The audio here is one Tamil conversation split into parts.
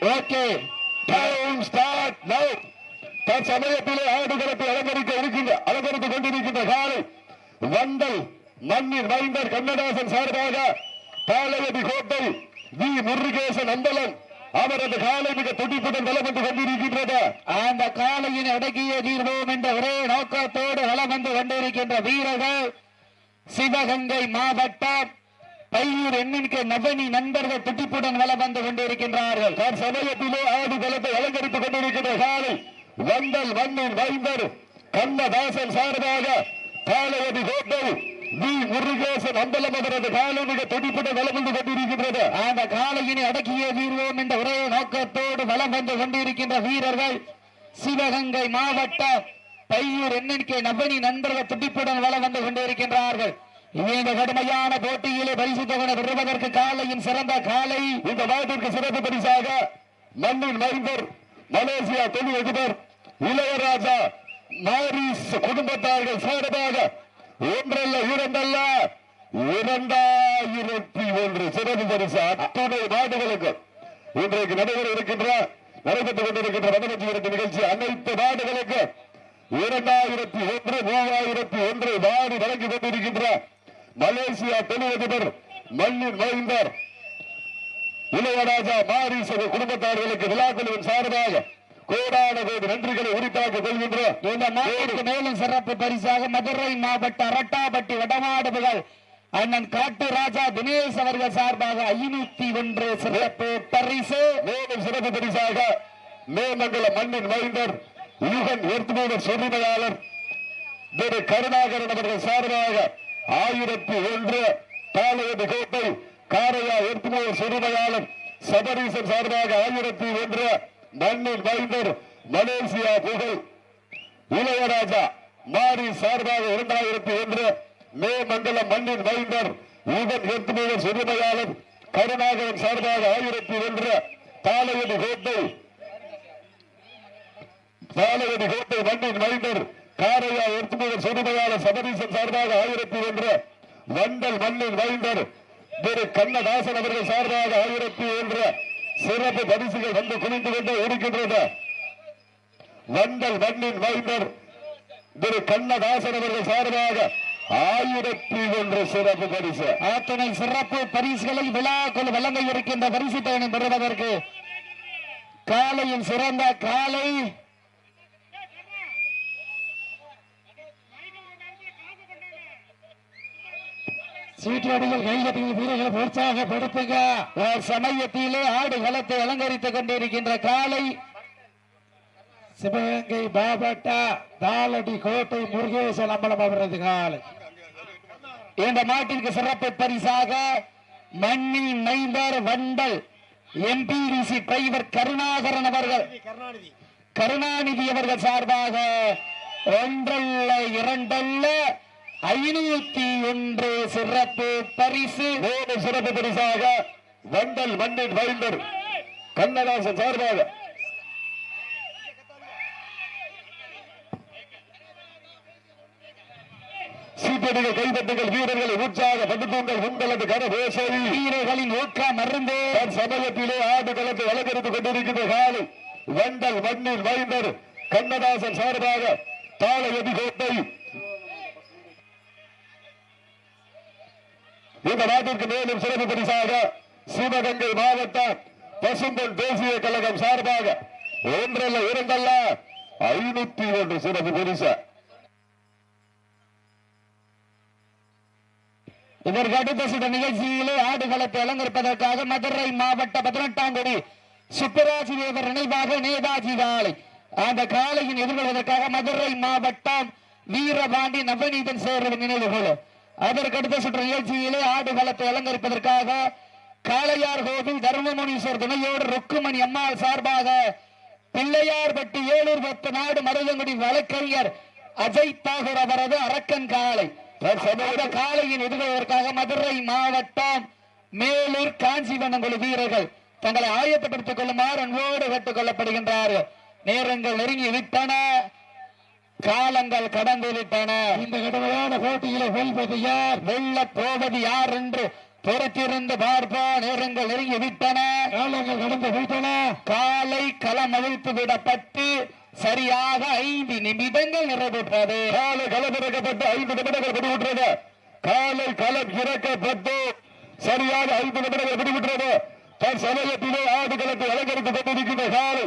ஓகே. டைம் ஸ்டார்ட் நவ் தற்சமயத்திலே ஆடுகளத்தை அலங்கரிக்க இருக்கின்ற அலங்கரித்துக் கொண்டிருக்கின்ற காலை வந்தல் மண்ணின் மைந்தர் கண்ணதாசன் சார்பாக பாளையடி கோட்டை வி. முருகேசன் அம்பலம். அவரது காலை மிக துடிப்புடன் வளம் வந்து கொண்டிருக்கின்றது. அந்த காலையின் அடக்கிய தீர்வோம் என்ற ஒரே நோக்கத்தோடு வளம் வந்து கொண்டிருக்கின்ற வீரர்கள் சிவகங்கை மாவட்டம் பையூர் எண்ணிற்கு நவனி நண்பர்கள் துட்டிப்புடன் வலம் வந்து கொண்டிருக்கின்றார்கள். தற்சமயத்திலே ஆடுகளத்தை அலங்கரித்துக் கொண்டிருக்கின்ற காலை வண்டல் மண்ணின் மைந்தர் கண்ணதாசன் சார்பாக பாளையடி கோட்டை வி. முருகேசன் அம்பலம் அவரது காலை மிக துடிப்புடன் வலம் வந்து கொண்டிருக்கின்றது. அந்த காலையினை அடக்கிய வீர்வோம் என்ற ஒரே நோக்கத்தோடு வலம் வந்து கொண்டிருக்கின்ற வீரர்கள் சிவகங்கை மாவட்டம் பையூர் எண்ணிக்கை நவனி நண்பர்கள் துடிப்புடன் வலம் வந்து கொண்டிருக்கின்றார்கள். இந்த கடுமையான போட்டியிலே பரிசு தொகை பெறுவதற்கு காலையின் சிறந்த காலை. இந்த நாட்டிற்கு சிறப்பு பரிசாக மண்ணின் மைந்தர் மலேசியா தொழில் அதிபர் இளையராஜா மாரிஸ் குடும்பத்தார்கள் சார்பாக ஒன்றல்ல இரண்டல்ல இரண்டாயிரத்தி ஒன்று சிறப்பு பரிசு அத்துணை நாடுகளுக்கு இன்றைக்கு நடைபெற இருக்கின்ற நடைபெற்றுக் கொண்டிருக்கின்ற வடமஞ்சி நிகழ்ச்சி அனைத்து நாடுகளுக்கு இரண்டாயிரத்தி ஒன்று மூவாயிரத்தி ஒன்று நாடு வழங்கி கொண்டிருக்கின்ற மலேசியா தொழிலதிபர் மண்ணின் மைந்தர் இளையராஜா மாரிசக குடும்பத்தார்களுக்கு விழாக்குழுவின் சார்பாக கோடான கோடி நன்றிகளை உரித்தாக்கிக் கொள்கின்றோம் மேலும் சிறப்பு பரிசாக மதுரை மாவட்ட அரட்டாப்பட்டி வடமாடுபுகள் அண்ணன் காட்டு ராஜா தினேஷ் அவர்கள் சார்பாக ஐநூத்தி ஒன்று சிறப்பு பரிசு. மேலும் சிறப்பு பரிசாக மேமங்கல மண்ணின் மைந்தர் யுகன் ஏற்றுமூவர் சொரிமையாளர் திரு கருணாகரன் அவர்கள் சார்பாக ஆயிரத்தி ஒன்று பாளையடி கோட்டை காரையா ஏற்றுமூவர் சிறுமையாளர் சபரீசன் சார்பாக ஆயிரத்தி ஒன்று மண்ணின் மைந்தர் மலேசியா புகழ். இளையராஜா மாறி சார்பாக இரண்டாயிரத்தி ஒன்று மே மண்டலம் மண்ணின் மைந்தர் யுகன் ஏற்றுமூவர் சிறுமையாளர் கருணாகரன் சார்பாக ஆயிரத்தி ஒன்று பாளையடி கோட்டை பாளையடி கோட்டை மண்ணின் மைந்தர் காரையா எர்த்துமுகர் சொதுமையாளர் சபரீசன் சார்பாக ஆயிரத்தி ஒன்று. வண்டல் மண்ணின் மைந்தர் திரு கண்ணதாசன் அவர்கள் சார்பாக ஆயிரத்தி ஒன்று. சிறப்பு பரிசுகள் வந்து குவிந்து கொண்டே இருக்கின்றது வண்டல் மண்ணின் மைந்தர் திரு கண்ணதாசன் அவர்கள் சார்பாக ஆயிரத்தி ஒன்று சிறப்பு பரிசு. அத்தனை சிறப்பு பரிசுகளை விழாக்குள் வழங்க இருக்கின்ற பரிசு பயணம் பெறுவதற்கு காலையின் சிறந்த காலை சீட்டடிகள் கைகட்டிகள் வீரர்களை உற்சாகப்படுத்துங்க ஒரு சமயத்திலே ஆடு களத்தை அலங்கரித்துக் கொண்டிருக்கின்ற காலை சிவகங்கை மாவட்ட தாளடி கோட்டை முருகேசன் அம்பலம் அவரது காலை. இந்த மாட்டிற்கு சிறப்பு பரிசாக மண்ணில் மைந்தர் வண்டல் எம்பிடிசி டிரைவர் கருணாகரன் அவர்கள். கருணாநிதி அவர்கள் சார்பாக ஒன்றல்ல இரண்டல்ல ஐநூத்தி ஒன்று சிறப்பு பரிசு. மேலும் சிறப்பு பரிசாக வண்டல் மண்ணின் மைந்தர் கண்ணதாசன் சார்பாக. சீட்டடிகள் கைதட்டுகள் வீரர்களை உற்சாகப்படுத்துங்கள் உங்களது கரபேசவி வீரர்களின் ஊக்க மருந்து. சமயத்திலே ஆடு களத்தை அலங்கரித்துக் கொண்டிருக்கின்ற காலை வண்டல் மண்ணின் மைந்தர் கண்ணதாசன் சார்பாக. தாளயதி கோட்டை இந்த நாட்டிற்கு மேலும் சிறப்பு பரிசாக சிவகங்கை மாவட்டம் பசும்பொன் தேசிய கழகம் சார்பாக ஒன்றல்ல இரண்டல்ல ஐநூத்தி ஒன்று சிறப்பு பரிசு. இதற்கு அடுத்த சில நிகழ்ச்சியிலே ஆடுகளத்தை அலங்கரிப்பதற்காக மதுரை மாவட்ட பதினெட்டாம் சுப்பராஜி தேவர் நினைவாக நேதாஜி காலை. அந்த காலையின் எதிர்கொள்வதற்காக மதுரை மாவட்டம் வீரபாண்டி நவநீதன் சேர்வு நினைவுகள் அதற்கு அடுத்த சுற்று நிகழ்ச்சியிலே ஆடுகளத்தை அலங்கரிப்பதற்காக காளையார் கோவில் தர்மமுனீஸ்வர் துணையோடு ருக்குமணி அம்மாள் சார்பாக பிள்ளையார்பட்டி ஏழூர் பத்து நாடு மருதங்குடி வழக்கறிஞர் அஜய் தாகூர் அவரது அரக்கன் காலை காலையின் எதிர்கொள்வதற்காக மதுரை மாவட்டம் மேலூர் காஞ்சிவனங்குழு வீரர்கள் தங்களை ஆயத்தப்படுத்திக் கொள்ளுமாறு அன்போடு கேட்டுக் கொள்ளப்படுகின்றார்கள். நேரங்கள் நெருங்கி விட்டன. காலங்கள் கடந்து விட்டன. இந்த கடுமையான போட்டியில வெல்வது யார் வெல்ல போவது யார் என்று பொறுத்திருந்து பார்ப்பா நேரங்கள் நெருங்கி விட்டன. காலங்கள் கடந்து போயிட்டன. காலை களம் அவிழ்த்து விடப்பட்டு சரியாக ஐந்து நிமிடங்கள் நிறைவேற்றது. காலை களம் இறக்கப்பட்டு ஐந்து நிமிடங்கள் முடிவுற்றது காலை களம் இறக்கப்பட்டு சரியாக ஐந்து நிமிடங்கள் முடிவுற்றது தன் சமயத்திலே ஆடுகளத்தை அலங்கரித்துக் கொண்டிருக்கின்ற காலை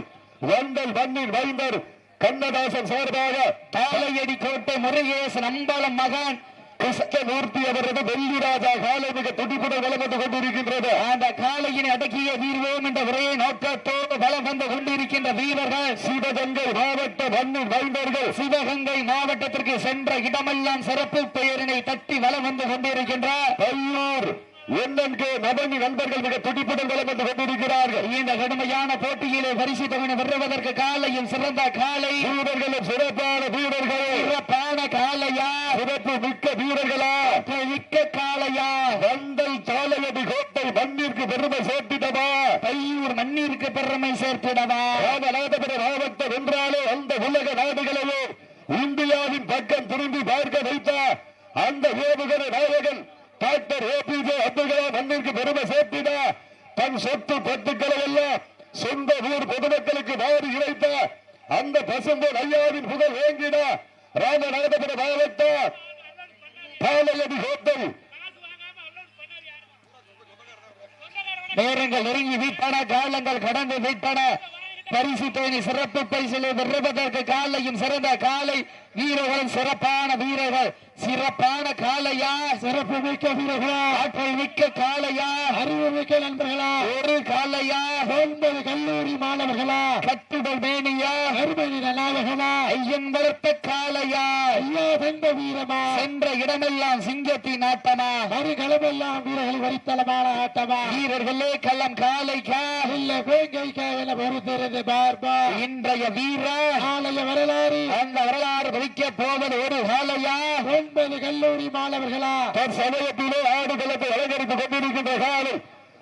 வண்டல் மண்ணின் வைந்தர் கண்ணதாசன் சார்பாக தாளையடி கோட்டை முருகேசன் அம்பலம் மகன் கிருஷ்ணமூர்த்தி அவரது வெள்ளிராஜா காலை மிக துடிப்புடன் வளம் வந்து கொண்டிருக்கின்றது. அந்த காலையினை அடக்கிய வீர்வோம் என்ற ஒரே நோக்கத்தோடு வளம் வந்து கொண்டிருக்கின்ற வீரர்கள் சிவகங்கை மாவட்ட மண்ணின் வைந்தர்கள் சிவகங்கை மாவட்டத்திற்கு சென்ற இடமெல்லாம் சிறப்பு பெயரினை தட்டி வளம் வந்து கொண்டிருக்கின்றார் வல்லூர் என்என்கே நபனி நண்பர்கள் மிக துடிப்புடன் வளம் வந்து கொண்டிருக்கிறார்கள். இந்த கடுமையான போட்டியிலே பரிசு தொகை பெறுவதற்கு காலையும் சிறந்த காலை. வீரர்களும் சிறப்பான வீரர்கள். சிறப்பான காளையா சிறப்பு மிக்க வீரர்களா? மிக்க காளையா வண்டல் சாலையடி கோட்டை மண்ணிற்கு பெருமை சேர்த்திடவா? கையூர் மண்ணிற்கு பெருமை சேர்த்திடவா? ராமநாதபுர மாவட்டம் என்றாலே அந்த உலக நாடுகளையே இந்தியாவின் பக்கம் திரும்பி பார்க்க வைத்த அந்த ஏவுகணை நாயகன் டாக்டர் ஏபிஜே அப்துல் கலாம் மண்ணிற்கு பெருமை சேர்த்திட தன் சொத்து பத்துக்களை எல்லாம் சொந்த ஊர் பொதுமக்களுக்கு மாறி இழைத்த அந்த பசும்பொன் ஐயாவின் புகழ் வேங்கின ராமநாதபுர மாவட்டம் பாளையடி கோட்டை நேரங்கள் நெருங்கி வீட்டான காலங்கள் கடந்து வீட்டான பரிசு தேனி சிறப்பு பரிசிலை வெறுவதற்கு காலையும் சிறந்த காலை. வீரர்களும் சிறப்பான வீரர்கள். சிறப்பான காளையா சிறப்பு மிக்க வீரர்களா? ஆற்றல் மிக்க காளையா அறிவு மிக்க நண்பர்களா? ஒன்பது கல்லூரி மாணவர்களா? கட்டுடல் மேனியா? அருமனித நாயகனா ஐயன் வளர்த்த காளையா? ஐயா தந்த வீரமா? சென்ற இடமெல்லாம் சிங்கத்தின் ஆட்டமா? மறுகளமெல்லாம் வீரர்கள் வரித்தலமான ஆட்டமா? வீரர்களே களம் காளைக்கா? இல்ல வேங்கைக்கா என பொறுத்திருந்து பார்ப்பா இன்றைய வீரா? ஆலய வரலாறு. அந்த வரலாறு படிக்க போவது ஒரு காளையா ஒன்பது கல்லூரி மாணவர்களா? சமயத்திலே ஆடுகளத்தை அலங்கரித்துக் கொண்டிருக்கின்ற காலை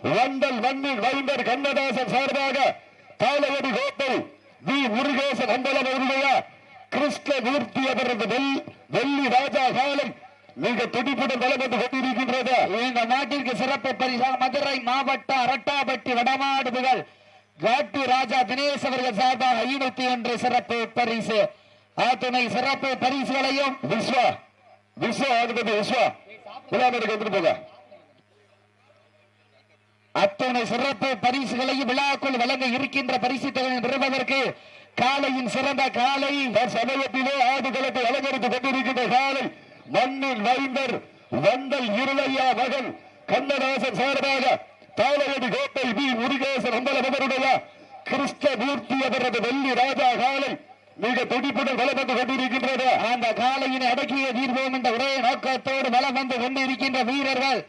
வண்டல் மண்ணில் வைந்தர் கண்ணதாசன் சார்பாக காலையடி கோட்டை வி. முருகேசன் அம்பலம் அவருடைய கிருஷ்ணமூர்த்தி அவரது வெள் வெள்ளி ராஜா காலை மிக துடிப்புடன் வந்து கொண்டிருக்கின்றது. இந்த நாட்டிற்கு சிறப்பு பரிசாக மதுரை மாவட்டம் அரட்டாப்பட்டி வடமாடுபுகள் காட்டு ராஜா தினேஷ் அவர்கள் சார்பாக ஐநூத்தி ஒன்று சிறப்பு பரிசு. அத்துணை சிறப்பு பரிசுகளையும் விஸ்வா விஸ்வா ஆகுது விஸ்வா. வந்துட்டு போக அத்தனை சிறப்பு பரிசுகளையும் விழாக்குள் வழங்க இருக்கின்ற பரிசு தொகையை பெறுவதற்கு காலையின் சிறந்த காலை சமயத்திலே ஆடுகளத்தை அலங்கரித்துக் கொண்டிருக்கின்ற காலை. மண்ணில் வைந்தர் வந்தல் இருளையா மகன் கண்ணதாசன் சார்பாக தாளையடி கோட்டை பி முருகேசன் அம்பலம் அவருடைய கிருஷ்ணமூர்த்தி அவரது வெள்ளி ராஜா காலை மிக துடிப்புடன் வலம் வந்து கொண்டிருக்கின்றது. அந்த காலையினை அடக்கிய தீர்வோம் என்ற ஒரே நோக்கத்தோடு வலம் வந்து கொண்டிருக்கின்ற வீரர்கள்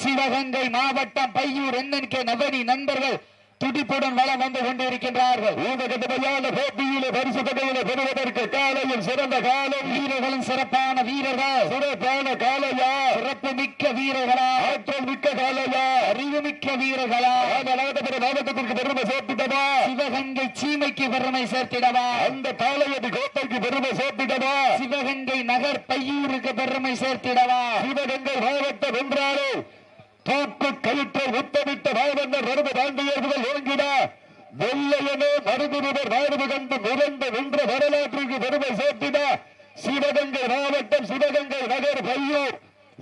சிவகங்கை மாவட்டம் பையூர் எண்ணன்கே நவனி நண்பர்கள் துடிப்புடன் வளம் வந்து கொண்டிருக்கின்றார்கள். இந்த போட்டியிலே பரிசு தொகையிலே பெறுவதற்கு காலையில் சிறந்த காலம். வீரர்களும் சிறப்பான வீரர்கள். சிறப்பான காலையா? சிறப்பு மிக்க வீரர்களா? ஆற்றல் மிக்க காலையா? அறிவு மிக்க வீரர்களா? ராமநாதபுர மாவட்டத்திற்கு பெருமை சேர்த்திடவா? சிவகங்கை சீமைக்கு பெருமை சேர்த்திடவா? அந்த தாளையடி கோட்டைக்கு பெருமை சேர்த்திட்டதா சிவகங்கை நகர் பையூருக்கு பெருமை சேர்த்திடவா? சிவகங்கை மாவட்டம் என்றாலே தூக்கு கயிற்றை உத்தமிட்ட மாவட்ட நடுவு பாண்டியர்கள் ஓங்கிட வெள்ளையனே மருதுவர் நாடு கண்டு மிதந்து நின்ற வரலாற்றுக்கு பெருமை சேர்த்திட. சிவகங்கை மாவட்டம் சிவகங்கை நகர் பையூர்.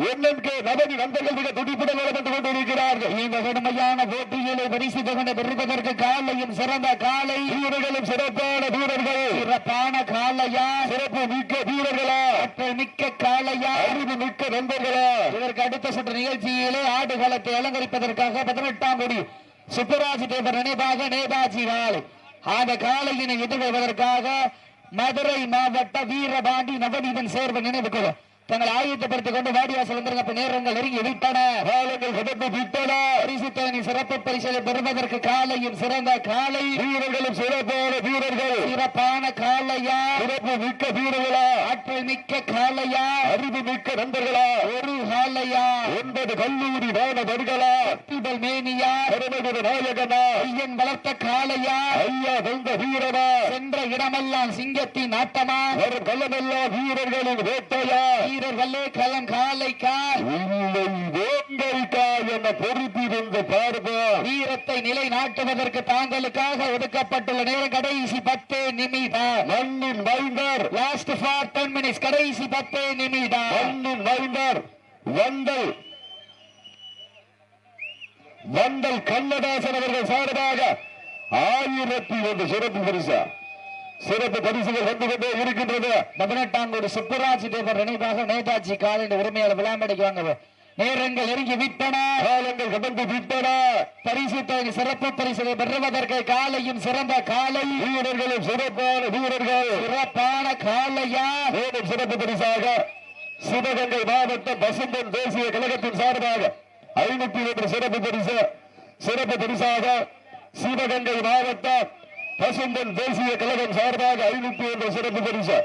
என்என்கே நபனி நண்பர்கள் மிக துடிப்புடன் நடந்து கொண்டிருக்கிறார்கள். இந்த கடுமையான போட்டியிலே பரிசு தொகை பெறுவதற்கு காலையும் சிறந்த காலை. வீரர்களும் சிறப்பான வீரர்கள். சிறப்பான காலையா? சிறப்பு மிக்க வீரர்களா. ஆற்றல் மிக்க காளையா அறிவு மிக்க நண்பர்களா. இதற்கு அடுத்த சுற்று நிகழ்ச்சியிலே ஆடுகளத்தை அலங்கரிப்பதற்காக பதினெட்டாம் கோடி சுப்பராஜ் தேவர் நினைவாக நேதாஜி காலை அந்த காலையினை எதிர்கொள்வதற்காக மதுரை மாவட்ட வீரபாண்டி நவநீதன் சேர்வு நினைவுக்கு தங்களை ஆயுதப்படுத்திக் கொண்டு வாடிவாசல் வந்திருக்க அப்ப நேரங்கள் நெருங்கி விட்டன. காலங்கள் கடந்து விட்டன. பரிசு சிறப்பு பரிசலை பெறுவதற்கு காலையும் சிறந்த காலை. வீரர்களும் சிறப்பான வீரர்கள். சிறப்பான காலையா? சிறப்பு மிக்க வீரர்களா? ஆற்றல் மிக்க காலையா? அறிவு மிக்க நண்பர்களா? ஒரு காலையா? ஒன்பது கல்லூரி மாணவர்களா? திடல் மேனியா? பெருமகுரு நாயகனா? ஐயன் வளர்த்த காலையா? ஐயா வந்த வீரனா? சென்ற இடமெல்லாம் சிங்கத்தின் ஆட்டமா? வரும் கல்லமெல்லாம் வீரர்களின் வேட்டையா? வீரர்களே களம் காலைக்கா இல்லை வேங்கைக்கா என பொறுத்திருந்து பார்ப்போம் வீரத்தை நிலைநாட்டுவதற்கு தாங்களுக்காக ஒதுக்கப்பட்டுள்ள நேரம் கடைசி பத்து நிமிடம். மண்ணின் மைந்தர். லாஸ்ட் ஃபார் டென் மினிட்ஸ் கடைசி பத்து நிமிடம். மண்ணின் மைந்தர். வந்தல் வந்தல் கண்ணதாசன் அவர்கள் சார்பாக ஆயிரத்தி ஒன்று சிறப்பு பரிசா. சிறப்பு பரிசுகள் வந்து கொண்டே இருக்கின்றது. பதினெட்டாம் சுப்புராஜ் தேவர் நினைவாக நேதாஜி காலின் உரிமையாளர் விளாமடைக்கு வாங்க. நேரங்கள் நெருங்கி விட்டன. காலங்கள் கடந்து விட்டன. பரிசு தொகை சிறப்பு பரிசுகளை பெறுவதற்கு காலையும் சிறந்த காலை. வீரர்களும் சிறப்பான வீரர்கள். சிறப்பான காலையா? மேலும் சிறப்பு பரிசாக சிவகங்கை மாவட்ட பசுந்தன் தேசிய கழகத்தின் சார்பாக ஐநூத்தி ஒன்று சிறப்பு பரிசு. சிறப்பு பரிசாக சிவகங்கை மாவட்ட பசும்பன் தேசிய கழகம் சார்பாக ஐநூத்தி ஒன்று சிறப்பு பரிசு.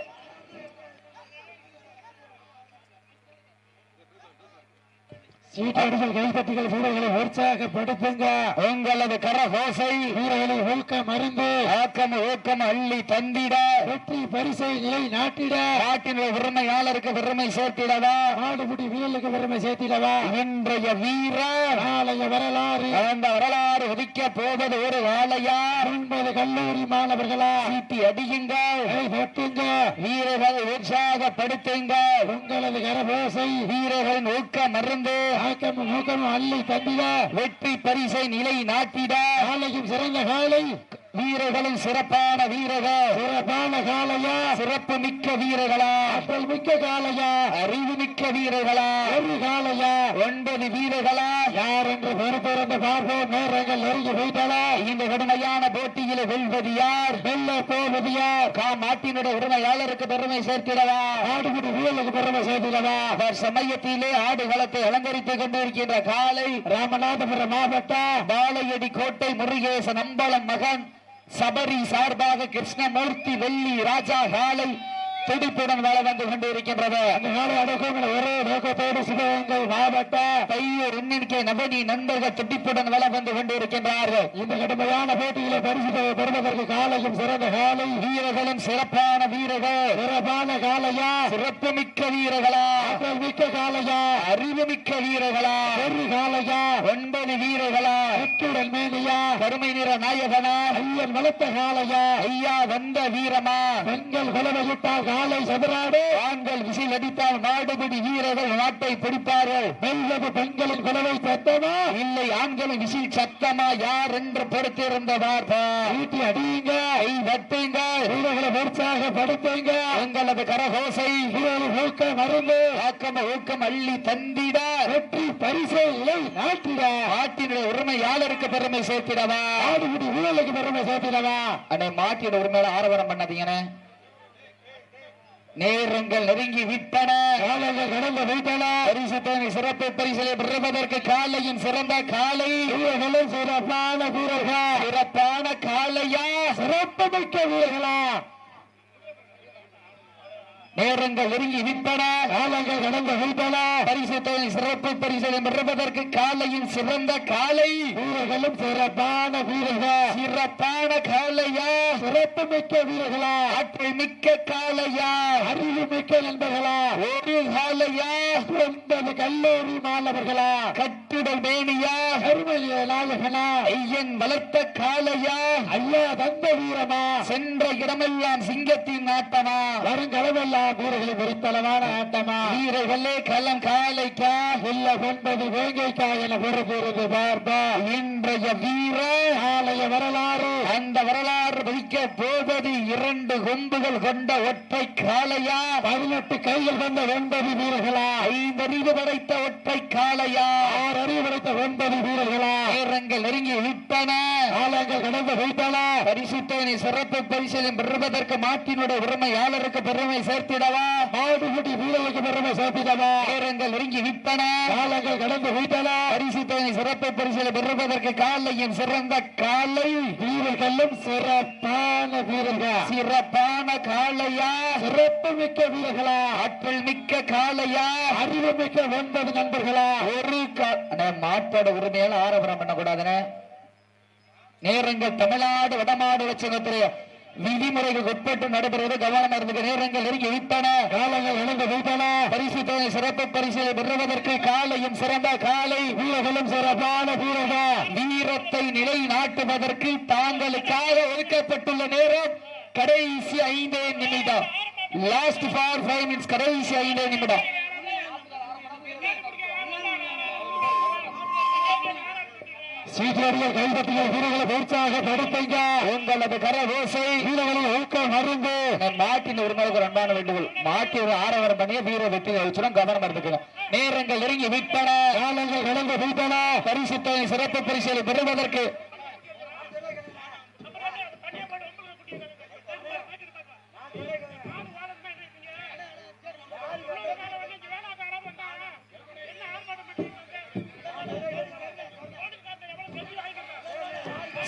சீட்டடிகள் கைப்பற்றிகள் வீரர்களை உற்சாகப்படுத்துங்க. உங்களது கரகோசை வீரர்களை ஊக்கம் மருந்து ஆக்கம் ஊக்கம் அள்ளி தந்திட. வெற்றி பரிசை நிலை நாட்டிட. நாட்டின் விருமையாளருக்கு விருமை சேர்த்திடவா? நாடுபடி வீரர்களுக்கு விருமை சேர்த்திடவா? இன்றைய வீர நாளைய வரலாறு. அந்த வரலாறு ஒதுக்க போவது ஒரு ஆலையா ஒன்பது கல்லூரி மாணவர்களா? சீட்டி அடியுங்கள். வெட்டுங்க வீரர்களை உற்சாகப்படுத்துங்க உங்களது கரகோசை வீரர்களின் ஊக்கம் மருந்து ஆக்கமும் ஊக்கமும் அள்ளி தந்திட வெற்றி பரிசை நிலை நாட்டிட. காலையும் சிறந்த காலை. வீரர்களும் சிறப்பான வீரர்கள். சிறப்பான காலையா சிறப்பு மிக்க வீரர்களா. ஆற்றல் மிக்க காலையா அறிவு மிக்க வீரர்களா. ஒரு காலையா ஒன்பது வீரர்களா. யார் என்று பொறுப்பிருந்து பார்ப்போம். நேரங்கள் நெருங்கி போயிட்டன இந்த கடுமையான போட்டியில் வெல்வது யார்? வெல்ல போவது யார்? கா மாட்டினுடைய உரிமையாளருக்கு பெருமை சேர்த்திடவா ஆடுபடி வீரர்களுக்கு பெருமை அவர் சமயத்திலே ஆடுகளத்தை அலங்கரித்துக் கொண்டிருக்கின்ற காலை ராமநாதபுரம் மாவட்டம். பாலையடி கோட்டை முருகேசன் அம்பலம் மகன் சபரி சார்பாக கிருஷ்ணமூர்த்தி வெள்ளி ராஜா காலை துடிப்புடன் வள வந்து கொண்டிருக்கின்றது. அந்த காலை அடக்கங்கள் ஒரே நோக்கத்தோடு சிவகங்கை மாவட்ட தையூர் எண்ணிக்கை நபனி நண்பர்கள் துடிப்புடன் வள வந்து கொண்டிருக்கின்றார்கள். இந்த கடுமையான போட்டியில பரிசு பெறுவதற்கு காலையும் சிறந்த காலை. வீரர்களும் சிறப்பான வீரர்கள். சிறப்பான காலையா? சிறப்பு மிக்க வீரர்களா மிக்க காலையா? அறிவு மிக்க வீரர்களா? ஒரு காலையா? ஒன்பது வீரர்களா? எட்டுடல் மேனியா? கருமை நிற நாயகனா? ஐயன் வளர்த்த காலையா? ஐயா வந்த வீரமா? பெண்கள் குலவையிட்டால் காலை சதுராடு. ஆண்கள் விசில் அடித்தால் நாடுபடி வீரர்கள் நாட்டை பிடிப்பார்கள். வெல்வது பெண்களின் குலவை சத்தமா? இல்லை ஆண்களின் விசில் சத்தமா? யார் என்று பொறுத்திருந்த வார்த்தை வீட்டி அடியுங்க. ஐ வட்டுங்க. வீரர்களை உற்சாகப்படுத்துங்க. உங்களது கரகோசை. ஊக்கம் மருந்து. ஆக்கம் ஊக்கம் அள்ளி தந்திட. வெற்றி பரிசை இலை நாட்டிட. நாட்டினுடைய உரிமையாளருக்கு பெருமை சேர்த்திடவா? ஆடுபடி வீரர்களுக்கு பெருமை சேர்த்திடவா? அடே மாட்டியோட உரிமையாளர் ஆரவாரம் பண்ணாதீங்கண்ணே நேரங்கள் நெருங்கி விட்டன. காலங்கள் கடந்து விட்டன. பரிசு தேவை சிறப்பு பரிசலை பெறுவதற்கு காலையின் சிறந்த காலை. வீரர்களும் சிறப்பான வீரர்கள். சிறப்பான காலையா? சிறப்பு மிக்க வீரர்களா? நேரங்கள் நெருங்கி விட்டன காலங்கள் கடந்து விட்டன பரிசு தொகை சிறப்பு பரிசலை பெறுவதற்கு காலையின் சிறந்த காலை. வீரர்களும் சிறப்பான வீரர்கள். சிறப்பான காலையா? சிறப்பு மிக்க வீரர்களா? ஆற்றல் மிக்க காலையா? அறிவு மிக்க நண்பர்களா? ஒரு காலையா? சிறந்தது கல்லூரி மாணவர்களா? கட்டுடல் மேனியா? கருமலிய நாயகனா? ஐயன் வளர்த்த காலையா? ஐயா தந்த வீரமா? சென்ற இடமெல்லாம் சிங்கத்தின் நாட்டமா வருங்களவெல்லாம் வீரர்களை பொறுத்தளவான ஆட்டமா? வீரர்களே களம் காலைக்கா இல்ல ஒன்பது வேங்கைக்கா என பொறுப்புறது பார்ப்பா. இன்றைய வீர ஆலய வரலாறு அந்த வரலாறு வகிக்க போவது இரண்டு கொம்புகள் கொண்ட ஒற்றை காளையா? பதினெட்டு கைகள் கொண்ட ஒன்பது வீரர்களா? ஐந்தறிவு படைத்த ஒற்றை காளையா? ஆறு அறிவு படைத்த ஒன்பது வீரர்களா? நேரங்கள் நெருங்கி விட்டன. நாங்கள் கடந்து வைத்தன பரிசுத்தவனை சிறப்பு பரிசீலனை பெறுவதற்கு மாட்டினுடைய உரிமையாளருக்கு பெருமை சேர்த்திடவா? மாடுபடி வீரர்களுக்கு பெருமை சேர்த்திடவா? நேரங்கள் நெருங்கி விட்டன. காலங்கள் கடந்து வைத்தன பரிசுத்தவனை சிறப்பு பரிசீலனை பெறுவதற்கு காலையும் சிறந்த காலை. வீரர்களும் சிறப்பான வீரர்கள்? சிறப்பான காலையா? சிறப்பு மிக்க வீரர்களா? ஆற்றல் மிக்க காளையா அறிவு மிக்க ஒன்பது நண்பர்களா? ஒரு மாட்டோட உரிமையால ஆரம்பரம் பண்ணக்கூடாதுன்னு நேரங்கள் தமிழ்நாடு வடமாடு வச்சகத்திலே விதிமுறைகளுக்கு உட்பட்டு நடைபெறுவது கவனம் இருந்த நேரங்கள் நெருங்கி விட்டன. காலங்கள் இணைந்து வைத்தன பரிசு தொகை சிறப்பு பரிசை பெறுவதற்கு காலையும் சிறந்த காலை. வீரர்களும் சிறப்பான வீரர்கள் வீரத்தை நிலை நாட்டுவதற்கு தாங்களுக்காக ஒதுக்கப்பட்டுள்ள நேரம் கடைசி ஐந்தே நிமிடம். லாஸ்ட் ஃபார் ஃபைவ் மினிட்ஸ் கடைசி ஐந்தே நிமிடம். சீக்கிரடிகள் கைப்பற்றிய வீரர்களை உற்சாகப்படுத்துங்க உங்களது கர ஓசை வீரர்களின் ஊக்கம் மருந்து. நான் மாட்டின் உரிமைக்கு ஒரு அன்பான வேண்டுகோள். மாட்டி ஒரு ஆரவாரம் பண்ணிய வீர வெற்றி வச்சுடும் கவனம் எடுத்துக்கணும். நேரங்கள் நெருங்கி விட்டன. காலங்கள் இணைந்து வைத்தன பரிசு தொகை சிறப்பு பரிசுகளை பெறுவதற்கு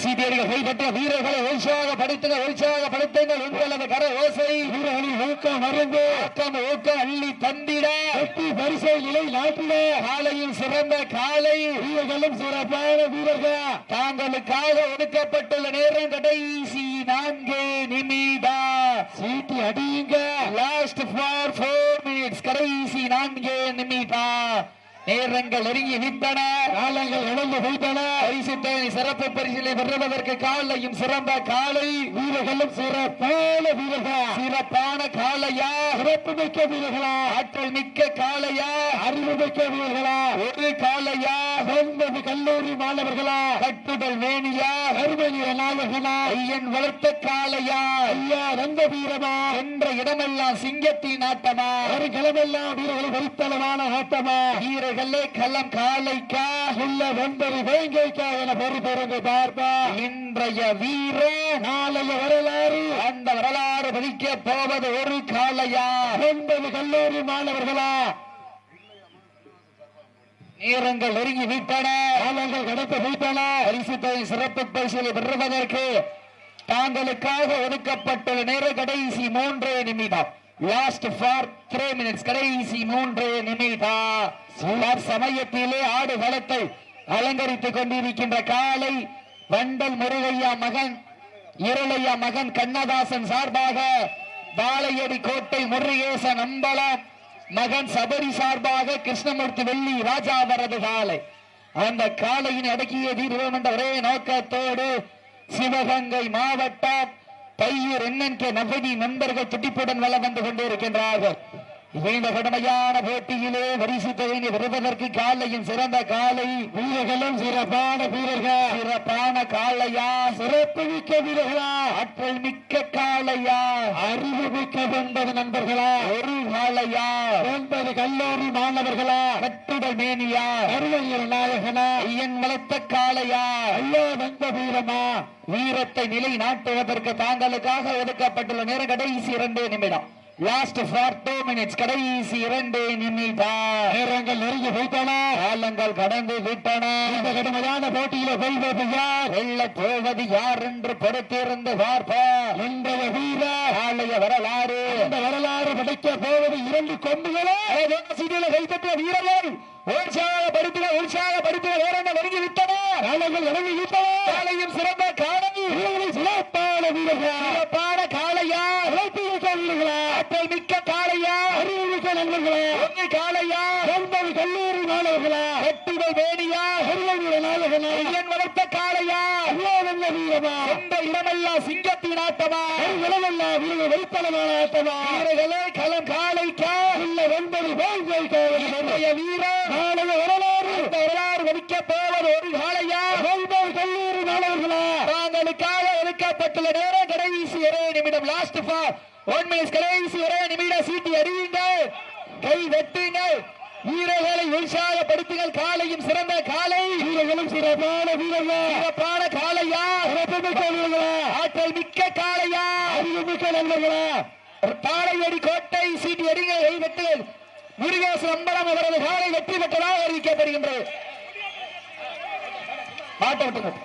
சீதியடிகள் கைப்பற்றிய வீரர்களை உற்சாகப்படுத்துங்க உற்சாகப்படுத்துங்கள் உங்களது கர ஓசை வீரர்களின் ஊக்கம் மருந்து ஊக்கம் ஊக்கம் அள்ளி தந்திட. வெற்றி பரிசை நிலை நாட்டில காலையில் சிறந்த காலை. வீரர்களும் சிறப்பான வீரர்கள். தாங்களுக்காக ஒடுக்கப்பட்டுள்ள நேரம் கடைசி நான்கு நிமிடம். சீட்டி அடியுங்க. லாஸ்ட் ஃபார் ஃபோர் மினிட்ஸ் கடைசி நான்கு நிமிடா நேரங்கள் நெருங்கி விட்டன காலங்கள் இணைந்து வைத்தன பரிசு தொகை சிறப்பு பரிசிலை பெறுவதற்கு காலையும் சிறந்த காலை. வீரர்களும் சிறப்பான வீரர்கள். சிறப்பான காலையா. சிறப்பு மிக்க வீரர்களா. ஆற்றல் மிக்க காலையா. அறிவு மிக்க வீரர்களா. ஒரு காலையா. ஒன்பது கல்லூரி மாணவர்களா. கட்டுடல் வேணியா கருமணிய நாயகனா ஐயன் வளர்த்த காலையா. ஐயா நந்த வீரமா. என்ற இடமெல்லாம் சிங்கத்தின் ஆட்டமா. ஒரு கிழமெல்லாம் வீரர்கள் வைத்தளமான ஆட்டமா. வீரர்களே களம் காலைக்கா உள்ள ஒன்பது வேங்கைக்கா என பொறு பொருங்க பார்ப்பா இன்றைய வீர நாளைய வரலாறு அந்த வரலாறு பதிக்க போவது ஒரு காலையா ஒன்பது கல்லூரி மாணவர்களா நேரங்கள் நெருங்கி விட்டன காலங்கள் கடத்த விட்டன பரிசு தொகை சிறப்பு பரிசுகளை பெறுவதற்கு தாங்களுக்காக ஒதுக்கப்பட்டுள்ள நேர கடைசி மூன்றே நிமிடம் லாஸ்ட் ஃபார் த்ரீ மினிட்ஸ் கடைசி மூன்றே நிமிடம் சமயத்திலே ஆடு களத்தை அலங்கரித்துக் கொண்டிருக்கின்ற காலை வண்டல் முருகையா மகன் இருளையா மகன் கண்ணதாசன் சார்பாக பாளையடி கோட்டை முருகேசன் அம்பலம் மகன் சபரி சார்பாக கிருஷ்ணமூர்த்தி வெள்ளி ராஜா வரது காலை. அந்த காலையின் அடக்கிய தீர்வோம் என்ற ஒரே நோக்கத்தோடு சிவகங்கை மாவட்டம் பையூர் எண்ணென்ற நகதி நண்பர்கள் துடிப்புடன் வளம் வந்து கொண்டிருக்கின்றார்கள். இந்த கடுமையான போட்டியிலே வரிசு தொகையை பெறுவதற்கு காலையும் சிறந்த காலை. வீரர்களும் சிறப்பான வீரர்கள். சிறப்பான காலையா சிறப்பு மிக்க வீரர்களா. ஆற்றல் மிக்க காளையா. அறிவு மிக்க ஒன்பது நண்பர்களா. ஒரு காலையா ஒன்பது கல்லூரி மாணவர்களா. கட்டுடல் மேனியா. கருவையர் நாயகனா. ஐயன் வளர்த்த காலையா அல்லோ வந்த வீரமா. வீரத்தை நிலை நாட்டுவதற்கு தாங்களுக்காக ஒதுக்கப்பட்டுள்ள நேரம் கடைசி இரண்டு நிமிடம். லாஸ்ட் ஃபார் டூ மினிட்ஸ் கடைசி இரண்டு நிமிடம் நேரங்கள் நெருங்கி வைத்தன காலங்கள் கடந்து விட்டன. இந்த கடுமையான போட்டியில வெல்வது யார்? வெல்ல போவது யார் என்று பொறுத்திருந்து பார்ப்போம். இன்றைய வீரர் காலைய வரலாறு. இந்த வரலாறு படைக்க போவது இரண்டு கொம்புகளா. கைத்தட்டிய வீரர்கள் உற்சாகப்படுத்தின உற்சாகப்படுத்தின வேறென்ன நெருங்கி விட்டன. காலங்கள் இறங்கி விட்டன. காலையும் சிறந்த காலை வீரர்களை சிறப்பான வீரர்களா. சிறப்பான சிறப்பு மிக்க வீரர்களா ஆற்றல் மிக்க காளையா அறிவு மிக்க நண்பர்களா. ஒன்று காளையா? ஒன்பது கல்லூரி மாணவர்களா. வெட்டுவை வேணியா கருவையர் நாயகனா. ஐயன் வளர்த்த காளையா? வந்த வீரமா? எந்த இடமெல்லாம் சிங்கத்தின் ஆட்டமா? விலவல்லா வீரர்கள் வைத்தளமான ஆட்டமா? வீரர்களே களம் காளைக்கா? உள்ள ஒன்பது ஜெயிக்காவது இன்றைய வீரர் நாளைய வரலாறு. வரலாறு வலிக்க போவது ஒரு காளையா? ஒன்பது கல்லூரி மாணவர்களா. தாங்களுக்காக ஒதுக்கப்பட்டுள்ள நேரம் கடைசி ஒரே நிமிடம் லாஸ்ட் ஃபார் ஒன் மினிட்ஸ் கடைசி ஒரே நிமிடம் சீட்டி அடியுங்கள். கை வெட்டுங்கள். வீரர்களை உற்சாகப்படுத்துங்கள். காலையும் சிறந்த காலை. வீரர்களும் சிறப்பான வீரர்கள்? சிறப்பான காளையா சிறப்பு மிக்க வீரர்களா? ஆற்றல் மிக்க காளையா அறிவு மிக்க நண்பர்களா? பாளையடி கோட்டை சீட்டி அடிங்கள் கை வெட்டுங்கள். முருகேசன் அம்பலம் அவரது காலை வெற்றி பெற்றதாக அறிவிக்கப்படுகின்றது. மாட்ட விட்டுங்கள்.